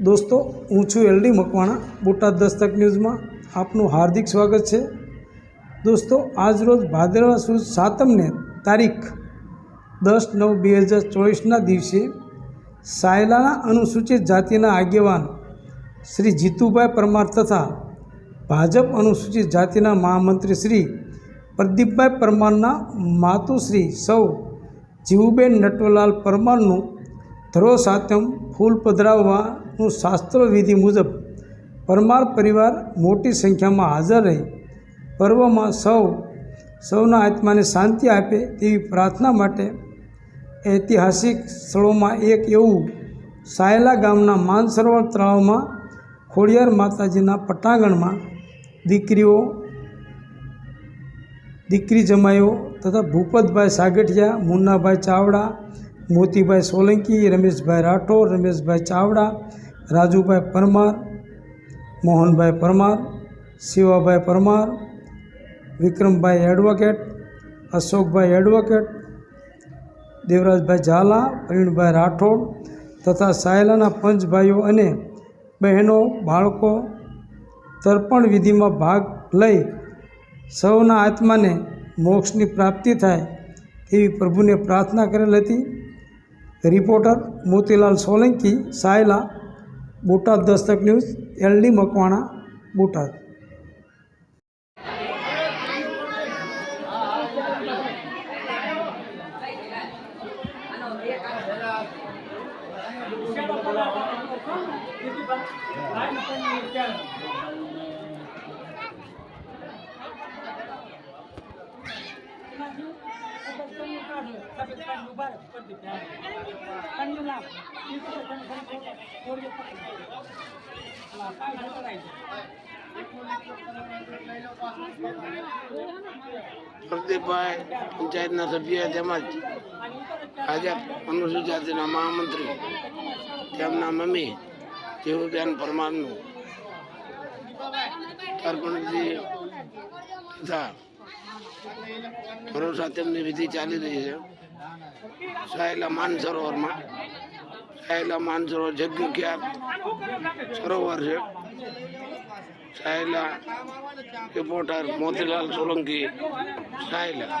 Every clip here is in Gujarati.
દોસ્તો, હું છું એલડી મકવાણા, બોટાદ દસ્તક ન્યૂઝમાં આપનું હાર્દિક સ્વાગત છે. દોસ્તો આજરોજ ભાદરવા સુદ સાતમને તારીખ દસ નવ બે હજાર ચોવીસના દિવસે સાયલાના અનુસૂચિત જાતિના આગેવાન શ્રી જીતુભાઈ પરમાર તથા ભાજપ અનુસૂચિત જાતિના મહામંત્રી શ્રી પ્રદીપભાઈ પરમારના માતુશ્રી સૌ જીવુબેન નટવલાલ પરમારનું ધરો સાતમ ફૂલ પધરાવવાનું શાસ્ત્ર વિધિ મુજબ પરમાર પરિવાર મોટી સંખ્યામાં હાજર રહી. પર્વમાં સૌ, સૌના આત્માને શાંતિ આપે તેવી પ્રાર્થના માટે ઐતિહાસિક સ્થળોમાં એક એવું સાયલા ગામના માનસરોવર તળાવમાં ખોડિયાર માતાજીના પટાંગણમાં દીકરીઓ, દીકરી જમાઈઓ તથા ભૂપતભાઈ સાગઠિયા, મુન્નાભાઈ ચાવડા, મોતીભાઈ સોલંકી, રમેશભાઈ રાઠોડ, રમેશભાઈ ચાવડા રાજુભાઈ પરમાર, મોહનભાઈ પરમાર, શિવાભાઈ પરમાર, વિક્રમભાઈ એડવોકેટ, અશોકભાઈ એડવોકેટ, દેવરાજભાઈ ઝાલા, પ્રવીણભાઈ રાઠોડ તથા સાયલાના પંચ ભાઈઓ અને બહેનો, બાળકો તર્પણ વિધિમાં ભાગ લઈ સૌના આત્માને મોક્ષની પ્રાપ્તિ થાય તેવી પ્રભુને પ્રાર્થના કરેલ હતી. Reporter Motilal Solanki, Sayla Botad Dastak news LD Makwana Botad. Pradipbhai, પંચાયતના સભ્ય તેમજ ભાજપ અનુસૂચિત જાતિના મહામંત્રી, તેમના મમ્મી, જેવુબેન પરમારનું તર્પણજી તથા ભરોસા તેમની વિધિ ચાલી રહી છે. સાયલા માનસરોવરમાં. સાયલા માનસરોવર જગ્યા સરોવર છે. સાયલા રિપોર્ટર મોતીલાલ સોલંકી. સાયલા.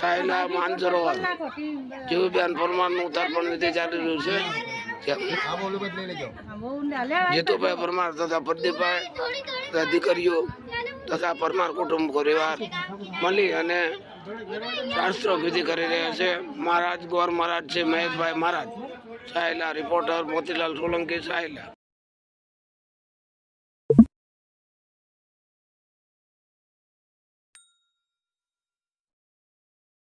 સાયલા માનસરોવર જેવુબેન પરમારનું તર્પણ વિધિ ચાલી રહ્યું છે? જીતુભાઈ પરમાર તથા પ્રદીપભાઈ તથા દીકરીઓ તથા પરમાર કુટુંબ પરિવાર મળી અને શાસ્ત્રો વિધિ કરી રહ્યા છે. મહારાજ ગોર મહારાજ છે મહેશભાઈ મહારાજ. સાયલા રિપોર્ટર મોતીલાલ સોલંકી સાયલા.